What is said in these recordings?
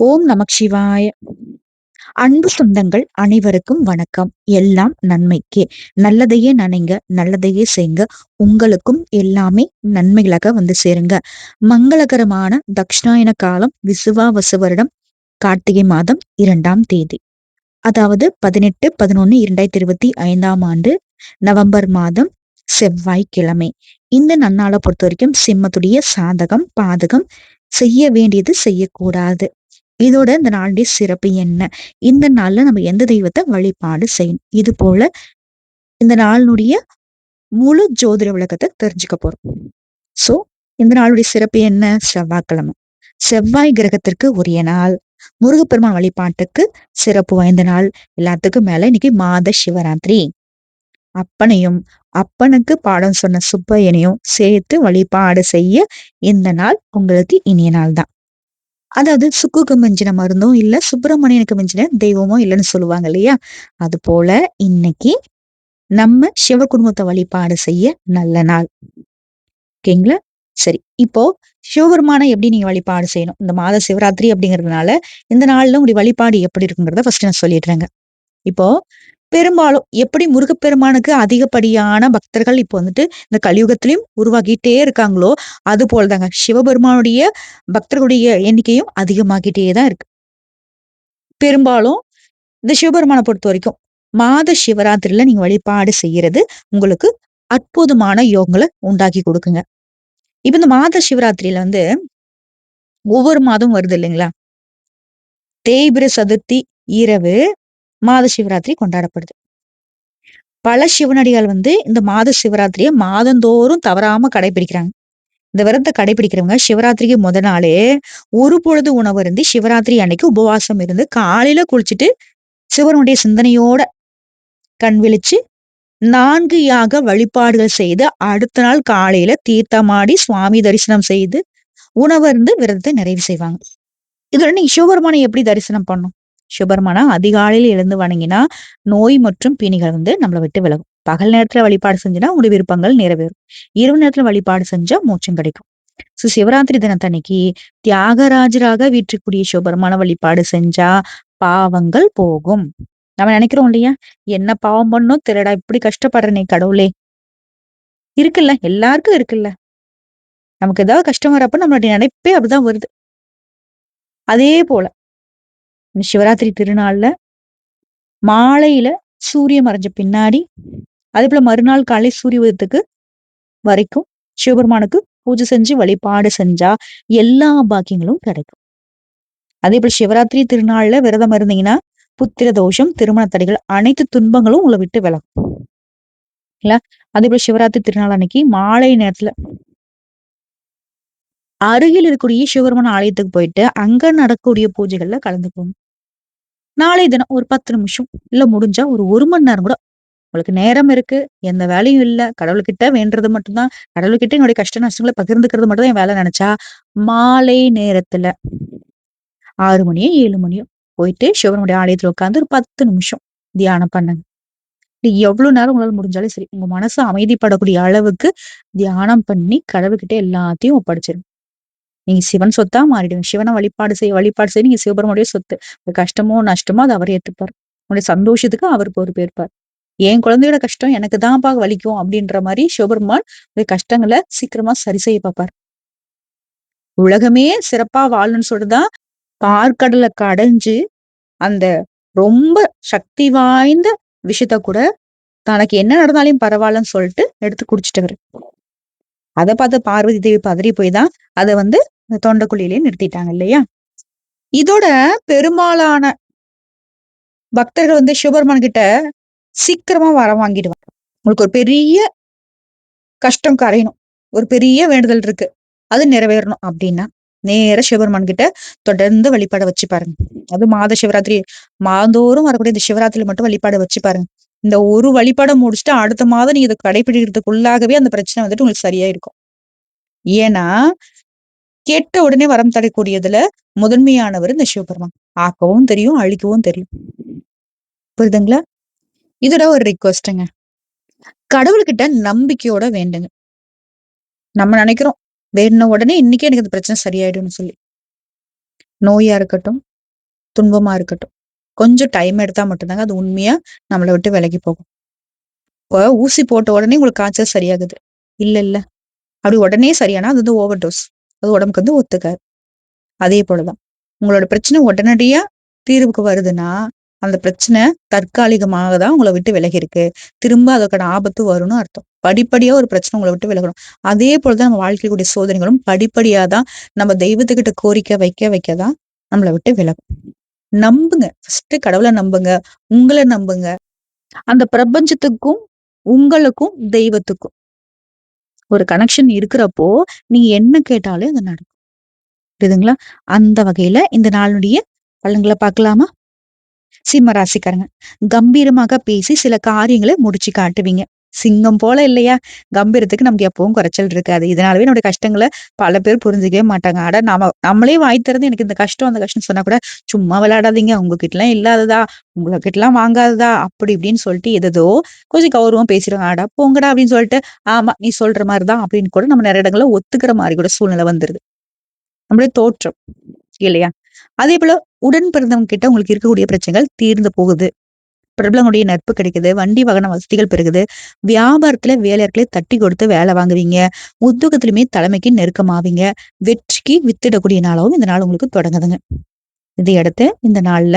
ஓம் நமக் சிவாய அன்பு சொந்தங்கள் அனைவருக்கும் வணக்கம். எல்லாம் நன்மைக்கே. நல்லதையே நினைங்க நல்லதையே செய்ங்க. உங்களுக்கும் எல்லாமே நன்மைகளாக வந்து சேருங்க. மங்களகரமான தக்ஷணாயன காலம் விசுவாவசு வருடம் கார்த்திகை மாதம் இரண்டாம் தேதி. அதாவது பதினெட்டு பதினொன்னு இரண்டாயிரத்தி இருபத்தி ஐந்தாம் ஆண்டு நவம்பர் மாதம் செவ்வாய்க்கிழமை. இந்த நன்னாளை பொறுத்த வரைக்கும் சிம்மத்துடைய சாதகம் பாதகம் செய்ய வேண்டியது செய்யக்கூடாது. இதோட இந்த நாளுடைய சிறப்பு என்ன? இந்த நாள்ல நம்ம எந்த தெய்வத்தை வழிபாடு செய்யணும்? இது போல இந்த நாளினுடைய முழு ஜோதிட விளக்கத்தை தெரிஞ்சுக்க போறோம். சோ இந்த நாளுடைய சிறப்பு என்ன? செவ்வாய்க்கிழமை. செவ்வாய் கிரகத்திற்கு உரிய நாள். முருகப்பெருமான் வழிபாட்டுக்கு சிறப்பு வாய்ந்த நாள். எல்லாத்துக்கும் மேல இன்னைக்கு மாத சிவராத்திரி. அப்பனையும் அப்பனுக்கு பாடம் சொன்ன சுப்பையனையும் சேர்த்து வழிபாடு செய்ய இந்த நாள் உங்களுக்கு இனிய நாள் தான் அதாவது சுக்குக்கு மிஞ்சின மருந்தும் இல்ல சுப்பிரமணியனுக்கு மிஞ்சின தெய்வமும் இல்லைன்னு சொல்லுவாங்க இல்லையா? அது போல இன்னைக்கு நம்ம சிவ குடும்பத்தை வழிபாடு செய்ய நல்ல நாள். ஓகேங்களா? சரி இப்போ சிவபெருமான எப்படி நீங்க வழிபாடு செய்யணும்? இந்த மாத சிவராத்திரி அப்படிங்கிறதுனால இந்த நாள்ல உங்களுடைய வழிபாடு எப்படி இருக்குங்கிறத ஃபர்ஸ்ட் நான் சொல்லிடுறேங்க. இப்போ பெரும்பாலும் எப்படி முருகப்பெருமானுக்கு அதிகப்படியான பக்தர்கள் இப்போ வந்துட்டு இந்த கலியுகத்திலையும் உருவாக்கிட்டே இருக்காங்களோ அது போலதாங்க. சிவபெருமானுடைய பக்தர்களுடைய எண்ணிக்கையும் அதிகமாகிட்டே தான் இருக்கு. பெரும்பாலும் இந்த சிவபெருமானை பொறுத்த வரைக்கும் மாத சிவராத்திரியில நீங்க வழிபாடு செய்யறது உங்களுக்கு அற்புதமான யோகங்களை உண்டாக்கி கொடுக்குங்க. இப்ப இந்த மாத சிவராத்திரியில வந்து ஒவ்வொரு மாதம் வருது இல்லைங்களா? தேய்பிர சதுர்த்தி இரவு மாத சிவராத்திரி கொண்டாடப்படுது. பல சிவனடிகள் வந்து இந்த மாத சிவராத்திரியை மாதந்தோறும் தவறாம கடைபிடிக்கிறாங்க. இந்த விரதத்தை கடைபிடிக்கிறவங்க சிவராத்திரிக்கு முத நாளே ஒரு பொழுது உணவு இருந்து சிவராத்திரி அன்னைக்கு உபவாசம் இருந்து காலையில குளிச்சுட்டு சிவனுடைய சிந்தனையோட கண் விழிச்சு நான்கு யாக வழிபாடுகள் செய்து அடுத்த நாள் காலையில தீர்த்தமாடி சுவாமி தரிசனம் செய்து உணவருந்து விரதத்தை நிறைவு செய்வாங்க. இதுல நீங்க சிவபெருமானை எப்படி தரிசனம் பண்ணும்? சுபர்மனா அதிகாலையில் எழுந்து வணங்கினா நோய் மற்றும் பிணிகள் வந்து நம்மளை விட்டு விலகும். பகல் நேரத்துல வழிபாடு செஞ்சுனா உங்களுடைய விருப்பங்கள் நிறைவேறும். இரவு நேரத்துல வழிபாடு செஞ்சா மூச்சம் கிடைக்கும். சோ சிவராத்திரி தினத்தன்னைக்கு தியாகராஜராக வீட்டுக்குரிய சிவபெருமான வழிபாடு செஞ்சா பாவங்கள் போகும். நம்ம நினைக்கிறோம் இல்லையா? என்ன பாவம் பண்ணும்? திருடா இப்படி கஷ்டப்படுறனே கடவுளே. இருக்குல்ல? எல்லாருக்கும் இருக்குல்ல. நமக்கு ஏதாவது கஷ்டம் வரப்ப நம்மளுடைய நினைப்பே அப்படிதான் வருது. அதே போல இந்த சிவராத்திரி திருநாள்ல மாலையில சூரியன் மறைஞ்ச பின்னாடி அதே போல மறுநாள் காலை சூரிய உதயத்துக்கு வரைக்கும் சிவபெருமானுக்கு பூஜை செஞ்சு வழிபாடு செஞ்சா எல்லா பாக்கியங்களும் கிடைக்கும். அதே போல சிவராத்திரி திருநாள்ல விரதம் இருந்தீங்கன்னா புத்திர தோஷம் திருமண தடைகள் அனைத்து துன்பங்களும் உங்களை விட்டு விலகும். இல்ல? அதே போல சிவராத்திரி திருநாள் அன்னைக்கு மாலை நேரத்துல அருகில் இருக்கக்கூடிய சிவபெருமான் ஆலயத்துக்கு போயிட்டு அங்க நடக்கக்கூடிய பூஜைகள்ல கலந்துக்கோங்க நாளை தினம் ஒரு பத்து நிமிஷம் இல்ல முடிஞ்சா ஒரு ஒரு மணி நேரம் கூட உங்களுக்கு நேரம் இருக்கு எந்த வேலையும் இல்ல கடவுள்கிட்ட வேண்டது மட்டும்தான் கடவுள்கிட்ட என்னுடைய கஷ்ட நஷ்டங்களை பகிர்ந்துக்கிறது மட்டும் தான் என் வேலை நினைச்சா மாலை நேரத்துல ஆறு மணியோ ஏழு மணியோ போயிட்டு சிவனுடைய ஆலயத்துல உட்காந்து ஒரு பத்து நிமிஷம் தியானம் பண்ணுங்க. எவ்வளவு நேரம் உங்களால் முடிஞ்சாலும் சரி உங்க மனசு அமைதிப்படக்கூடிய அளவுக்கு தியானம் பண்ணி கடவுள்கிட்ட எல்லாத்தையும் ஒப்படைச்சிருங்க. நீங்க சிவன் சொத்தா மாறிடுங்க சிவனை வழிபாடு செய்ய வழிபாடு செய்ய நீங்க சிவபெருமானுடைய சொத்து. கஷ்டமோ நஷ்டமோ அதை அவர் ஏத்துப்பார். உங்களுடைய சந்தோஷத்துக்கு அவர் பொறுப்பேற்பார். என் குழந்தையோட கஷ்டம் எனக்கு தான்ப்பா வலிக்கும் அப்படின்ற மாதிரி சிவபெருமான் கஷ்டங்களை சீக்கிரமா சரி செய்ய பார்ப்பார். உலகமே சிறப்பா வாழணும்னு சொல்லிட்டுதான் பார்க்கடலை கடைஞ்சு அந்த ரொம்ப சக்தி வாய்ந்த விஷயத்த கூட தனக்கு என்ன நடந்தாலும் பரவாயில்லன்னு சொல்லிட்டு எடுத்து குடிச்சிட்டவர். அதை பார்த்து பார்வதி தேவி பதறி போய் தான் அதை வந்து தொண்டக்குழியிலேயே நிறுத்திட்டாங்க இல்லையா? இதோட பெரும்பாலான பக்தர்கள் வந்து சிவபெருமான் கிட்ட சீக்கிரமா வர வாங்கிடுவாங்க. உங்களுக்கு ஒரு பெரிய கஷ்டம் கரையணும். ஒரு பெரிய வேண்டுதல் இருக்கு. அது நிறைவேறணும் அப்படின்னா நேர சிவபெருமான் கிட்ட தொடர்ந்து வழிபாட வச்சு பாருங்க. அது மாத சிவராத்திரி மாதந்தோறும் வரக்கூடிய இந்த சிவராத்திரி மட்டும் வழிபாட வச்சு பாருங்க. இந்த ஒரு வழிபாடை முடிச்சுட்டு அடுத்த மாதம் நீங்க இதை கடைபிடிக்கிறதுக்குள்ளாகவே அந்த பிரச்சனை வந்துட்டு உங்களுக்கு சரியா இருக்கும் ஏன்னா கேட்ட உடனே வரம் தரக்கூடியதுல முதன்மையானவர் இந்த சிவபெருமான். ஆக்கவும் தெரியும் அழிக்கவும் தெரியும். புரியுதுங்களா? இதோட ஒரு ரிக்வஸ்டுங்க கடவுள்கிட்ட நம்பிக்கையோட வேண்டுங்க. நம்ம நினைக்கிறோம் வேணுன உடனே இன்னைக்கே எனக்கு இந்த பிரச்சனை சரியாயிடும்னு சொல்லி. நோயா இருக்கட்டும் துன்பமா இருக்கட்டும். கொஞ்சம் டைம் எடுத்தா மட்டும்தாங்க அது உண்மையா நம்மளை விட்டு விலகி போகும். இப்போ ஊசி போட்ட உடனே உங்களுக்கு காய்ச்சல் சரியாகுது. இல்ல இல்ல. அப்படி உடனே சரியானா அது வந்து ஓவர் டோஸ் அது உடம்புக்கு வந்து ஒத்துக்காது. அதே போலதான். உங்களோட பிரச்சனை உடனடியா தீர்வுக்கு வருதுன்னா அந்த பிரச்சனை தற்காலிகமாக தான் உங்களை விட்டு விலகி இருக்கு. திரும்ப அதற்கான ஆபத்து வரும்னு அர்த்தம். படிப்படியா ஒரு பிரச்சனை உங்களை விட்டு விலகணும். அதே போலதான் நம்ம வாழ்க்கையுடைய சோதனைகளும் படிப்படியா தான் நம்ம தெய்வத்துக்கிட்ட கோரிக்கை வைக்க வைக்க தான் நம்மளை விட்டு விலகும். நம்புங்க. ஃபர்ஸ்ட் கடவுளை நம்புங்க. உங்களை நம்புங்க. அந்த பிரபஞ்சத்துக்கும் உங்களுக்கும் தெய்வத்துக்கும் ஒரு கனெக்ஷன் இருக்கிறப்போ நீங்க என்ன கேட்டாலும் அது நடக்கும். புரியுதுங்களா? அந்த வகையில இந்த நாளுடைய பலன்களை பார்க்கலாமா? சிம்ம ராசிக்காரங்க கம்பீரமாக பேசி சில காரியங்களை முடிச்சு காட்டுவீங்க. சிங்கம் போல இல்லையா? கம்பீரத்துக்கு நமக்கு எப்பவும் குறைச்சல் இருக்காது. இதனாலவே நம்முடைய கஷ்டங்களை பல பேர் புரிஞ்சுக்கவே மாட்டாங்க. ஆட நாம நம்மளே வாய் திறந்து எனக்கு இந்த கஷ்டம் அந்த கஷ்டம் சொன்னா கூட சும்மா விளையாடாதீங்க. உங்ககிட்ட எல்லாம் இல்லாததா? உங்ககிட்ட எல்லாம் வாங்காததா? அப்படி இப்படின்னு சொல்லிட்டு எதோ கொஞ்சம் கௌரவம் பேசிடுவாங்க. ஆடா போங்கடா அப்படின்னு சொல்லிட்டு ஆமா நீ சொல்ற மாதிரிதான் அப்படின்னு கூட நம்ம நிறைய இடங்கள்ல ஒத்துக்கிற மாதிரி கூட சூழ்நிலை வந்துருது. நம்மளுடைய தோற்றம் இல்லையா? அதே போல உடன் பிறந்தவங்க கிட்ட உங்களுக்கு இருக்கக்கூடிய பிரச்சனைகள் தீர்ந்து போகுது. பிரபலங்களுடைய நட்பு கிடைக்குது வண்டி வாகன வசதிகள் பெருகுது வியாபாரத்துல வேலையாட்களை தட்டி கொடுத்து வேலை வாங்குவீங்க உத்தியோகத்திலுமே தலைமைக்கு நெருக்கமாவீங்க வெற்றிக்கு வித்திடக்கூடிய நாளாகவும் இந்த நாள் உங்களுக்கு தொடங்குதுங்க. இதையடுத்து இந்த நாள்ல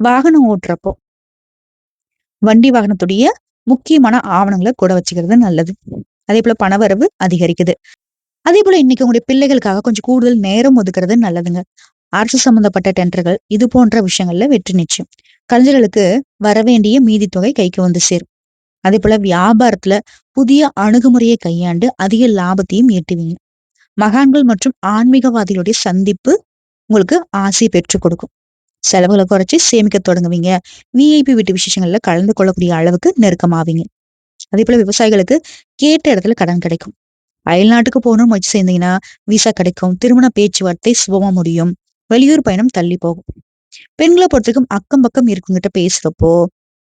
வாகனம் ஓட்டுறப்போ வண்டி வாகனத்துடைய முக்கியமான ஆவணங்களை கூட வச்சுக்கிறது நல்லது. அதே போல பணவரவு அதிகரிக்குது. அதே போல இன்னைக்கு உங்களுடைய பிள்ளைகளுக்காக கொஞ்சம் கூடுதல் நேரம் ஒதுக்குறது நல்லதுங்க. அரசு சம்பந்தப்பட்ட டெண்டர்கள் இது போன்ற விஷயங்கள்ல வெற்றி நிச்சயம். கலைஞர்களுக்கு வரவேண்டிய மீதி தொகை கைக்கு வந்து சேரும். அதே போல வியாபாரத்துல புதிய அணுகுமுறையை கையாண்டு அதிக லாபத்தையும் ஈட்டுவீங்க. மகான்கள் மற்றும் ஆன்மீகவாதிகளுடைய சந்திப்பு உங்களுக்கு ஆசையை பெற்றுக் கொடுக்கும். செலவுகளை குறைச்சி சேமிக்க தொடங்குவீங்க. விஐபி வீட்டு விசேஷங்கள்ல கலந்து கொள்ளக்கூடிய அளவுக்கு நெருக்கமாவீங்க. அதே போல விவசாயிகளுக்கு கேட்ட இடத்துல கடன் கிடைக்கும். அயல்நாட்டுக்கு போகணும்னு முயற்சி செய்தீங்கன்னா விசா கிடைக்கும். திருமண பேச்சுவார்த்தை சுபமா முடியும். வெளியூர் பயணம் தள்ளி போகும். பெண்களை பொறுத்தவரைக்கும் அக்கம் பக்கம் இருக்குங்கிட்ட பேசுறப்போ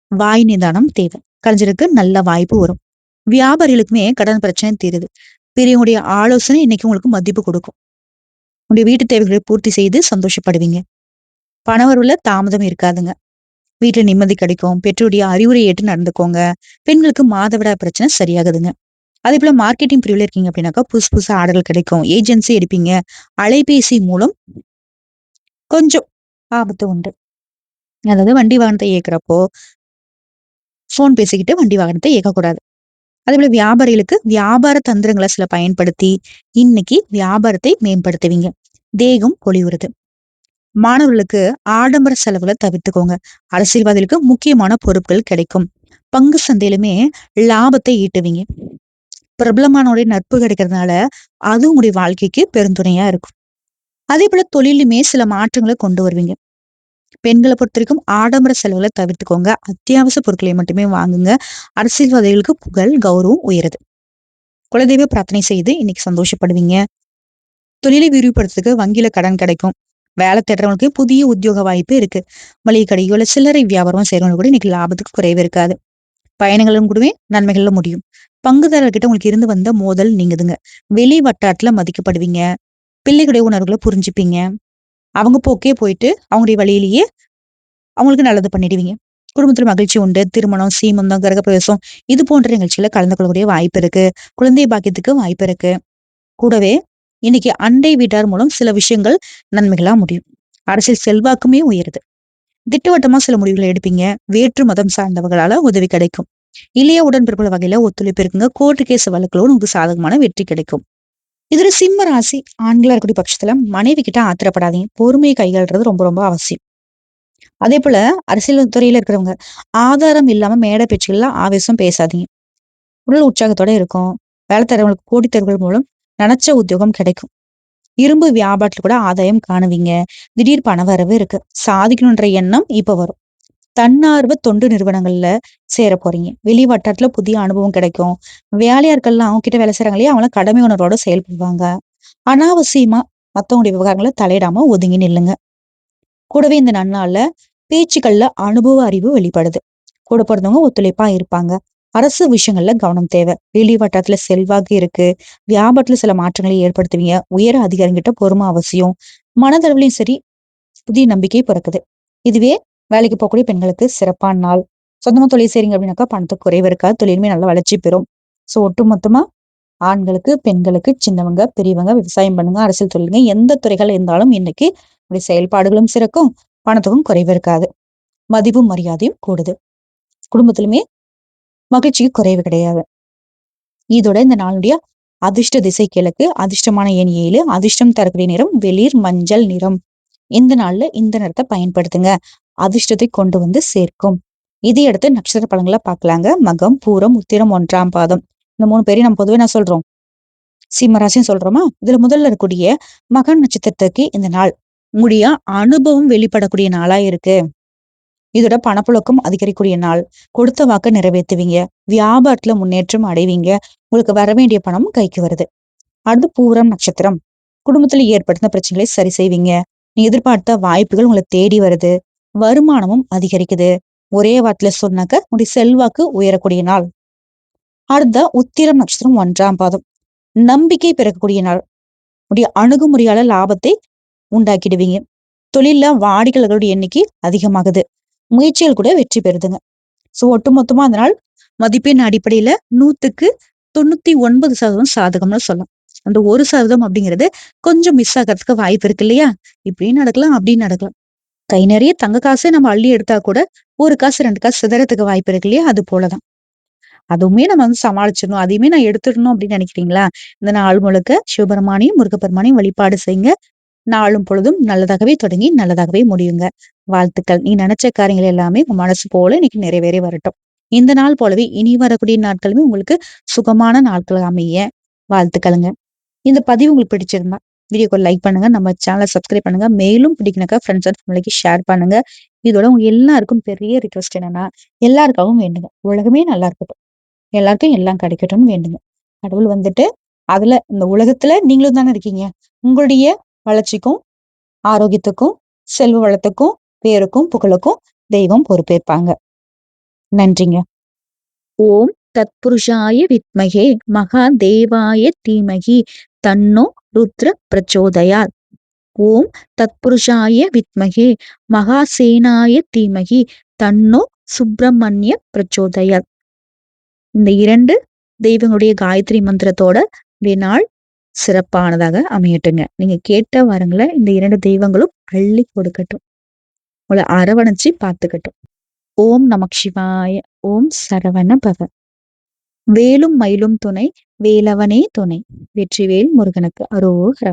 வாய் நிதானம் தேவை. கலைஞருக்கு நல்ல வாய்ப்பு வரும். வியாபாரிகளுக்குமே கடன் பிரச்சனை தீருது. பெரியவங்களுடைய ஆலோசனை இன்னைக்கு உங்களுக்கு மதிப்பு கொடுக்கும். உங்களுடைய வீட்டு தேவைகளை பூர்த்தி செய்து சந்தோஷப்படுவீங்க. பணவரவுல தாமதம் இருக்காதுங்க. வீட்டுல நிம்மதி கிடைக்கும். பெற்றோருடைய அறிவுரை ஏற்று நடந்துக்கோங்க. பெண்களுக்கு மாதவிடா பிரச்சனை சரியாகுதுங்க. அதே போல மார்க்கெட்டிங் பிரிவுல இருக்கீங்க அப்படின்னாக்கா புதுசு புதுசு ஆர்டர்கள் கிடைக்கும். ஏஜென்சி எடுப்பீங்க. அலைபேசி மூலம் கொஞ்சம் ஆபத்து உண்டு. அதாவது வண்டி வாகனத்தை இயக்குறப்போ ஃபோன் பேசிக்கிட்டு வண்டி வாகனத்தை இயக்கக்கூடாது. அதே போல வியாபாரிகளுக்கு வியாபார தந்திரங்களை சில பயன்படுத்தி இன்னைக்கு வியாபாரத்தை மேம்படுத்துவீங்க. தேகம் பொலிவுறுது மாணவர்களுக்கு ஆடம்பர செலவுகளை தவிர்த்துக்கோங்க. அரசியல்வாதிகளுக்கு முக்கியமான பொறுப்புகள் கிடைக்கும். பங்கு சந்தையிலுமே லாபத்தை ஈட்டுவீங்க. பிரபலமானோடைய நட்பு கிடைக்கிறதுனால அது உங்களுடைய வாழ்க்கைக்கு பெருந்துணையா இருக்கும். அதே போல தொழிலுமே சில மாற்றங்களை கொண்டு வருவீங்க. பெண்களை பொறுத்த வரைக்கும் ஆடம்பர செலவுகளை தவிர்த்துக்கோங்க. அத்தியாவசிய பொருட்களை மட்டுமே வாங்குங்க. அரசியல்வாதிகளுக்கு புகழ் கௌரவம் உயருது. குலதெய்வ பிரார்த்தனை செய்து இன்னைக்கு சந்தோஷப்படுவீங்க. தொழிலை விரிவுபடுத்துக்கு வங்கியில கடன் கிடைக்கும். வேலை தேடுறவங்களுக்கு புதிய உத்தியோக வாய்ப்பு இருக்கு. மளிகை கடையோ சில்லறை வியாபாரம் செய்யறவங்க கூட இன்னைக்கு லாபத்துக்கு குறைவு இருக்காது. பயணங்களும் கூடவே நன்மைகள்ல முடியும். பங்குதாரர்கிட்ட உங்களுக்கு இருந்து வந்த மோதல் நீங்குதுங்க. வெளி வட்டாரத்துல மதிக்கப்படுவீங்க. பிள்ளைகளுடைய உணர்வுகளை புரிஞ்சுப்பீங்க. அவங்க போக்கே போயிட்டு அவங்களுடைய வழியிலேயே அவங்களுக்கு நல்லது பண்ணிடுவீங்க. குடும்பத்தில் மகிழ்ச்சி உண்டு திருமணம் சீமந்தம் கிரகப்பிரவேசம் இது போன்ற நிகழ்ச்சியில கலந்து கொள்ளக்கூடிய வாய்ப்பு இருக்கு. குழந்தை பாக்கியத்துக்கு வாய்ப்பு இருக்கு. கூடவே இன்னைக்கு அண்டை வீட்டார் மூலம் சில விஷயங்கள் நன்மைகளா முடியும். அரசியல் செல்வாக்குமே உயருது. திட்டவட்டமா சில முடிவுகளை எடுப்பீங்க. வேற்று மதம் சார்ந்தவர்களால உதவி கிடைக்கும். இளைய உடன்பிறப்புல வகையில ஒத்துழைப்பு இருக்குங்க. கோர்ட்டு கேஸ் வழக்குகளோடு உங்களுக்கு சாதகமான வெற்றி கிடைக்கும். இதுல சிம்ம ராசி. ஆண்களா இருக்கக்கூடிய பட்சத்துல மனைவி கிட்ட ஆத்திரப்படாதீங்க. பொறுமையை கைகால்றது ரொம்ப ரொம்ப அவசியம். அதே போல அரசியல் துறையில இருக்கிறவங்க ஆதாரம் இல்லாம மேடை பேச்சுகள்ல ஆவேசம் பேசாதீங்க. உடல் உற்சாகத்தோட இருக்கும். வேலை தரவங்களுக்கு கோடித்தர்கள் மூலம் நினைச்ச உத்தியோகம் கிடைக்கும். இரும்பு வியாபாரத்துல கூட ஆதாயம் காணுவீங்க. திடீர் பணவரவு இருக்கு. சாதிக்கணுன்ற எண்ணம் இப்ப வரும். தன்னார்வ தொண்டு நிறுவனங்கள்ல சேர போறீங்க. வெளி வட்டாரத்துல புதிய அனுபவம் கிடைக்கும். வேலையாட்கள்லாம் அவங்க கிட்ட வேலை செய்யறாங்க இல்லையா? அவங்களாம் கடமை உணர்வோட செயல்படுவாங்க. அனாவசியமா மத்தவங்களுடைய விவகாரங்களை தலையிடாம ஒதுங்கி நில்லுங்க. கூடவே இந்த நன்னாள்ல பேச்சுக்கள்ல அனுபவ அறிவு வெளிப்படுது. கூட பிறந்தவங்க ஒத்துழைப்பா இருப்பாங்க. அரசு விஷயங்கள்ல கவனம் தேவை. வெளி வட்டாரத்துல செல்வாக்கு இருக்கு. வியாபாரத்துல சில மாற்றங்களை ஏற்படுத்துவீங்க. உயர அதிகாரிகிட்ட பொறுமை அவசியம். மனதளவுலையும் சரி புதிய நம்பிக்கை பிறக்குது. இதுவே வேலைக்கு போகக்கூடிய பெண்களுக்கு சிறப்பான நாள். சொந்தமா தொழில் செய்றீங்க அப்படின்னாக்கா பணத்துக்கு குறைவு இருக்காது. தொழிலுமே நல்ல வளர்ச்சி பெறும். ஸோ ஒட்டு மொத்தமா ஆண்களுக்கு பெண்களுக்கு சின்னவங்க பெரியவங்க விவசாயம் பண்ணுங்க அரசியல் தொழிலுங்க. எந்த துறைகள் இருந்தாலும் இன்னைக்கு இப்படி செயல்பாடுகளும் சிறக்கும் பணத்துக்கும் குறைவு இருக்காது. மதிப்பும் மரியாதையும் கூடுது. குடும்பத்திலுமே மகிழ்ச்சிக்கு குறைவு கிடையாது. இதோட இந்த நாளுடைய அதிர்ஷ்ட திசை கிழக்கு அதிர்ஷ்டமான எண் ஏழு அதிர்ஷ்டம் தரக்கூடிய நிறம் வெளிர் மஞ்சள் நிறம். இந்த நாள்ல இந்த நிறத்தை பயன்படுத்துங்க. அதிர்ஷ்டத்தை கொண்டு வந்து சேர்க்கும். இதை அடுத்து நட்சத்திர பலன்களை பார்க்கலாங்க. மகம் பூரம் உத்திரம் ஒன்றாம் பாதம். இந்த மூணு பேரையும் நம்ம பொதுவே நான் சொல்றோம். சிம்மராசின்னு சொல்றோமா? இதுல முதல்ல இருக்கக்கூடிய மகன் நட்சத்திரத்துக்கு இந்த நாள். உங்களுடைய அனுபவம் வெளிப்படக்கூடிய நாளா இருக்கு. இதோட பணப்புழக்கம் அதிகரிக்கக்கூடிய நாள். கொடுத்த வாக்க நிறைவேற்றுவீங்க. வியாபாரத்துல முன்னேற்றம் அடைவீங்க. உங்களுக்கு வர வேண்டிய பணம் கைக்கு வருது. அடுத்து பூரம் நட்சத்திரம். குடும்பத்துல ஏற்படுத்த பிரச்சனைகளை சரி செய்வீங்க. நீ எதிர்பார்த்த வாய்ப்புகள் உங்களை தேடி வருது. வருமானமும் அதிகரிக்குது. ஒரே வார்த்தையில சொன்னாக்க உங்களுடைய செல்வாக்கு உயரக்கூடிய நாள். அடுத்த உத்திரம் நட்சத்திரம் ஒன்றாம் பாதம். நம்பிக்கை பிறக்கக்கூடிய நாள். உடைய அணுகுமுறையால லாபத்தை உண்டாக்கிடுவீங்க. தொழில வாடிக்கையாளர்களுடைய எண்ணிக்கை அதிகமாகுது. முயற்சிகள் கூட வெற்றி பெறுதுங்க. சோ ஒட்டுமொத்தமா அந்த நாள் மதிப்பெண் அடிப்படையில நூத்துக்கு தொண்ணூத்தி ஒன்பது சதவீதம் சாதகம்னு சொல்லலாம். அந்த ஒரு சதவீதம் அப்படிங்கிறது கொஞ்சம் மிஸ் ஆகிறதுக்கு வாய்ப்பு இருக்கு இல்லையா? இப்படியும் நடக்கலாம் அப்படின்னு நடக்கலாம். கை நிறைய தங்க காசே நம்ம அள்ளி எடுத்தா கூட ஒரு காசு ரெண்டு காசு சிதறத்துக்கு வாய்ப்பு இருக்கு இல்லையா? அது போலதான். அதுவுமே நம்ம வந்து சமாளிச்சிடணும். அதையுமே நான் எடுத்துடணும் அப்படின்னு நினைக்கிறீங்களா? இந்த நாள் முழுக்க சிவபெருமானையும் முருகப்பெருமானையும் வழிபாடு செய்யுங்க. நாளும் பொழுதும் நல்லதாகவே தொடங்கி நல்லதாகவே முடியுங்க. வாழ்த்துக்கள். நீ நினைச்ச காரியங்கள் எல்லாமே உங்க மனசு போல இன்னைக்கு நிறைவேறி வரட்டும். இந்த நாள் போலவே இனி வரக்கூடிய நாட்களுமே உங்களுக்கு சுகமான நாட்கள் அமைய வாழ்த்துக்களுங்க. இந்த பதிவு உங்களுக்கு பிடிச்சிருந்தா வீடியோக்கு லைக் பண்ணுங்க. நம்ம சேனலை சப்ஸ்கிரைப் பண்ணுங்க. மேலும் பிடிக்கணுக்கா ஃப்ரெண்ட்ஸ் அண்ட் ஃபேமிலிக்கு ஷேர் பண்ணுங்க. இதோட உங்க எல்லாருக்கும் பெரிய ரிக்வஸ்ட் என்னன்னா எல்லாருக்காகவும் வேண்டுங்க. உலகமே நல்லா இருக்கட்டும். எல்லாருக்கும் எல்லாம் கிடைக்கட்டும்னு வேண்டுங்க. கடவுள் வந்துட்டு அதுல இந்த உலகத்துல நீங்களும் தானே இருக்கீங்க. உங்களுடைய வளர்ச்சிக்கும் ஆரோக்கியத்துக்கும் செல்வ வளத்துக்கும் பேருக்கும் புகழுக்கும் தெய்வம் பொறுப்பேற்பாங்க. நன்றிங்க. ஓம் தத்புருஷாய வித்மகே. மகா தேவாய தீமகி. தன்னோ ருத்ர பிரச்சோதயாத். ஓம் தத்புருஷாய வித்மகே மகாசேனாய தீமகி தன்னோ சுப்பிரமணிய பிரச்சோதயாத். இந்த இரண்டு தெய்வங்களுடைய காயத்ரி மந்திரத்தோட நாள் சிறப்பானதாக அமையட்டுங்க. நீங்க கேட்ட வரங்களை இந்த இரண்டு தெய்வங்களும் அள்ளி கொடுக்கட்டும். உங்களை அரவணைச்சு பார்த்துக்கட்டும். ஓம் நமக் சிவாய ஓம் சரவண பவ. வேலும் மயிலும் துணை வேலவனே துணை. வெற்றிவேல் முருகனுக்கு அரோகர